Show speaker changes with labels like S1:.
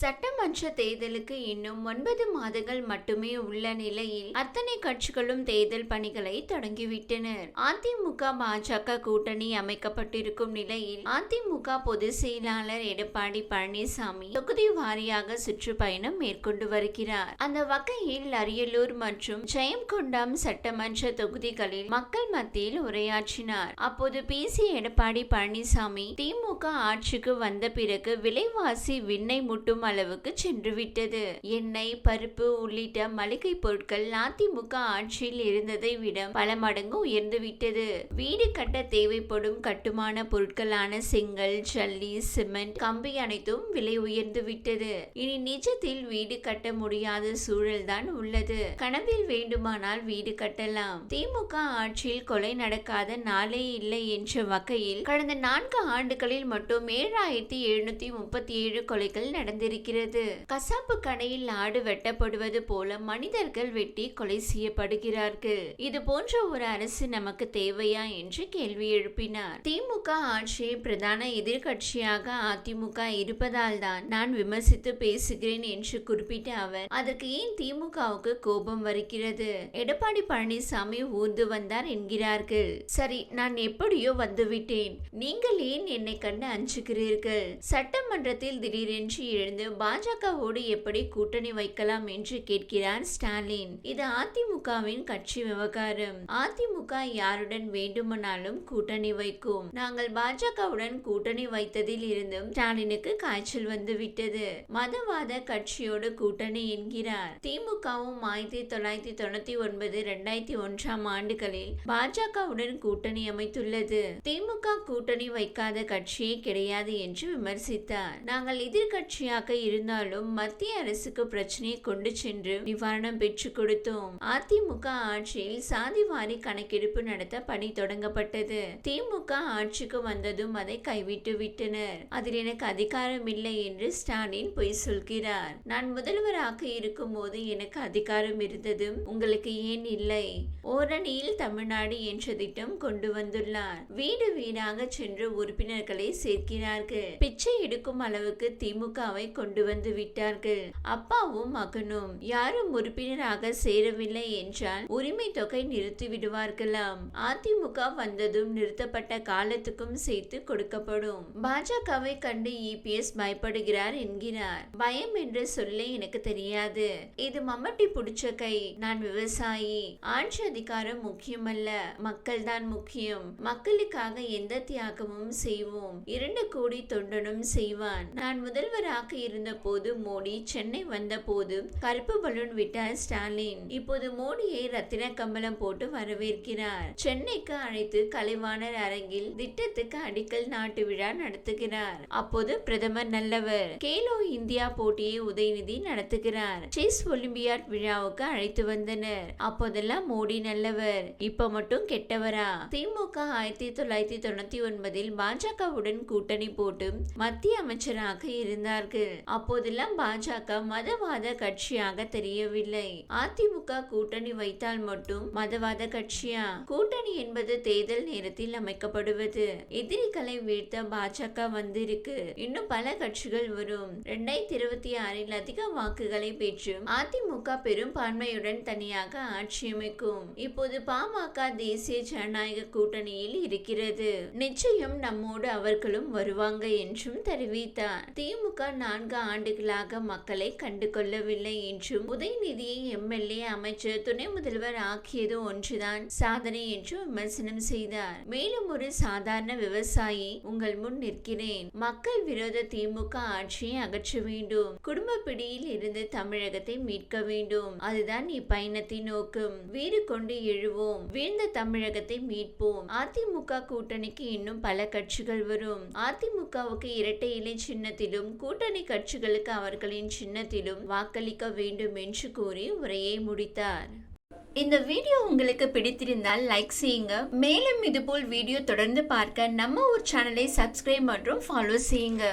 S1: சட்டமன்ற தேர்தலுக்கு இன்னும் ஒன்பது மாதங்கள் மட்டுமே உள்ள நிலையில் அத்தனை கட்சிகளும் தேர்தல் பணிகளை தொடங்கிவிட்டனர். அதிமுக பாஜக கூட்டணி அமைக்கப்பட்டிருக்கும் நிலையில் அதிமுக பொதுச் செயலாளர் எடப்பாடி பழனிசாமி தொகுதி வாரியாக சுற்றுப்பயணம் மேற்கொண்டு வருகிறார். அந்த வகையில் அரியலூர் மற்றும் ஜெயம்கொண்டம் சட்டமன்ற தொகுதிகளில் மக்கள் மத்தியில் உரையாற்றினார். அப்போது பேசிய எடப்பாடி பழனிசாமி திமுக ஆட்சிக்கு வந்த பிறகு விலைவாசி விண்ணை முட்டும் அளவுக்கு சென்றுவிட்டது. எண்ணெய் பருப்பு உள்ளிட்ட மளிகை பொருட்கள் அதிமுக ஆட்சியில் இருந்ததை விட பல மடங்கு உயர்ந்துவிட்டது. வீடு கட்ட தேவைப்படும் கட்டுமான பொருட்களான செங்கல் ஜல்லி சிமெண்ட் கம்பி அனைத்தும் விலை உயர்ந்து விட்டது இனி நிஜத்தில் வீடு கட்ட முடியாத சூழல்தான் உள்ளது. கனவில் வேண்டுமானால் வீடு கட்டலாம். திமுக ஆட்சியில் கொலை நடக்காத நாளே இல்லை என்ற வகையில் கடந்த நான்கு ஆண்டுகளில் மட்டும் ஏழாயிரத்தி எழுநூத்தி முப்பத்தி ஏழு கொலைகள் நடந்திருக்கிறது கசாப்பு கடையில் ஆடு வெட்டப்படுவது போல மனிதர்கள் வெட்டி கொலை செய்யப்படுகிறார்கள். இது போன்ற ஒரு அரசு நமக்கு தேவையா என்று கேள்வி எழுப்பினார். திமுக ஆட்சியை பிரதான எதிர்கட்சியாக அதிமுக இருப்பதால் தான் நான் விமர்சித்து பேசுகிறேன் என்று குறிப்பிட்ட அவர் அதற்கு ஏன் திமுகவுக்கு கோபம் வருகிறது? எடப்பாடி பழனிசாமி ஊர்ந்து வந்தார் என்கிறார்கள். சரி நான் எப்படியோ வந்துவிட்டேன். நீங்கள் ஏன் என்னை கண்டு அஞ்சுகிறீர்கள்? சட்டமன்றத்தில் திடீரென்று எழுந்து பாஜகவோடு எப்படி கூட்டணி வைக்கலாம் என்று கேட்கிறார் ஸ்டாலின். இது அதிமுகவின் கட்சி விவகாரம். அதிமுக யாருடன் வேண்டுமானாலும் கூட்டணி வைக்கும். நாங்கள் பாஜகவுடன் கூட்டணி வைத்ததில் இருந்தும் ஸ்டாலினுக்கு காய்ச்சல் வந்துவிட்டது. மதவாத கட்சியோடு கூட்டணி என்கிறார். திமுகவும் ஆயிரத்தி தொள்ளாயிரத்தி தொண்ணூத்தி ஒன்பது இரண்டாயிரத்தி ஒன்றாம் ஆண்டுகளில் பாஜகவுடன் கூட்டணி அமைத்துள்ளது. திமுக கூட்டணி வைக்காத கட்சியே கிடையாது என்று விமர்சித்தார். நாங்கள் எதிர்கட்சியாக இருந்தாலும் மத்திய அரசுக்கு பிரச்சனையை கொண்டு சென்று நிவாரணம் பெற்றுக் கொடுத்தோம். அதிமுக ஆட்சியில் சாதிவாரி கணக்கெடுப்பு நடத்த பணி தொடங்கப்பட்டது. திமுக ஆட்சிக்கு வந்ததும் அதை கைவிட்டு விட்டனர். அதில் எனக்கு அதிகாரம் இல்லை என்று ஸ்டாலின் பொய் சொல்கிறார். நான் முதல்வராக இருக்கும் போது எனக்கு அதிகாரம் இருந்ததும் உங்களுக்கு ஏன் இல்லை? ஓரணியில் தமிழ்நாடு என்ற திட்டம் கொண்டு வந்துள்ளார். வீடு வீடாக சென்று உறுப்பினர்களை சேர்க்கிறார்கள். பிச்சை எடுக்கும் அளவுக்கு திமுகவை கொண்டு வந்து விட்டார்கள். அப்பாவும் மகனும் யாரும் உறுப்பினராக சேரவில்லை என்றால் உரிமை தொகை நிறுத்தி விடுவார்களாம். அதிமுக வந்ததும் நிறுத்தப்பட்ட காலத்துக்கும் சேர்த்து கொடுக்கப்படும். பாஜகவை கண்டு இபிஎஸ் பயப்படுகிறார் என்கிறார். பயம் என்ற சொல்லே எனக்கு தெரியாது. இது மம்மட்டி புடிச்ச கை. நான் விவசாயி. ஆட்சி அதிகாரம் முக்கியமல்ல. மக்கள் தான் முக்கியம். மக்களுக்காக எந்த தியாகமும் செய்வோம். இரண்டு கோடி தொண்டனும் செய்வான். நான் முதல்வராக இருந்த போது மோடி சென்னை வந்த போது கருப்பு பலூன் விட்டார் ஸ்டாலின் இப்போது மோடியை ரத்தின கம்பளம் போட்டு வரவேற்கிறார். சென்னைக்கு அழைத்து கலைவாணர் அரங்கில் திட்டத்துக்கு அடிக்கல் நாட்டு விழா நடத்துகிறார். அப்போது பிரதமர் நல்லவர். கேலோ இந்தியா போட்டியை உதயநிதி நடத்துகிறார். செஸ் ஒலிம்பியாட் விழாவுக்கு அழைத்து வந்தனர். அப்போதெல்லாம் மோடி நல்லவர். இப்ப மட்டும் கெட்டவரா? திமுக ஆயிரத்தி தொள்ளாயிரத்தி தொண்ணூத்தி ஒன்பதில் பாஜகவுடன் கூட்டணி போட்டு மத்திய அமைச்சராக இருந்தார்கள். அப்போதெல்லாம் பாஜக மதவாத கட்சியாக தெரியவில்லை. அதிமுக கூட்டணி வைத்தால் மட்டும் மதவாத கட்சியா? கூட்டணி என்பது தேர்தல் நேரத்தில் அமைக்கப்படுவது. எதிரிகளை வீழ்த்த பாஜக வந்திருக்கு. இன்னும் பல கட்சிகள் வரும். இரண்டாயிரத்தி இருபத்தி ஆறில் அதிக வாக்குகளை பெற்று அதிமுக பெரும்பான்மையுடன் தனியாக ஆட்சி அமைக்கும். இப்போது பாமக தேசிய ஜனநாயக கூட்டணியில் இருக்கிறது. நிச்சயம் நம்மோடு அவர்களும் வருவாங்க என்றும் தெரிவித்தார். திமுக நான்கு ஆண்டுகளாக மக்களை கண்டு கொள்ளவில்லை என்றும் உதயநிதியை எம்எல்ஏ அமைச்சர் துணை முதல்வர் ஆக்கியது ஒன்றுதான் சாதனை என்று விமர்சனம் செய்தார். மேலும் ஒரு சாதாரண விவசாயி உங்கள் முன் நிற்கிறேன். மக்கள் விரோத திமுக ஆட்சியை அகற்ற வேண்டும். குடும்ப பிடியில் இருந்து தமிழகத்தை மீட்க வேண்டும். அதுதான் இப்பயணத்தின் நோக்கம். வீடு கொண்டு எழுவோம். வீழ்ந்த தமிழகத்தை மீட்போம். அதிமுக கூட்டணிக்கு இன்னும் பல கட்சிகள் வரும். அதிமுகவுக்கு இரட்டை இலை சின்னத்திலும் கூட்டணி கட்சிகளுக்கு அவர்களின் சின்னத்திலும் வாக்களிக்க வேண்டும் என்று கூறி உரையை முடித்தார். இந்த வீடியோ உங்களுக்கு பிடித்திருந்தால் லைக் செய்யுங்க. மேலும் இதுபோல் வீடியோ தொடர்ந்து பார்க்க நம்ம ஒரு சேனலை சப்ஸ்கிரைப் மற்றும் ஃபாலோ செய்யுங்க.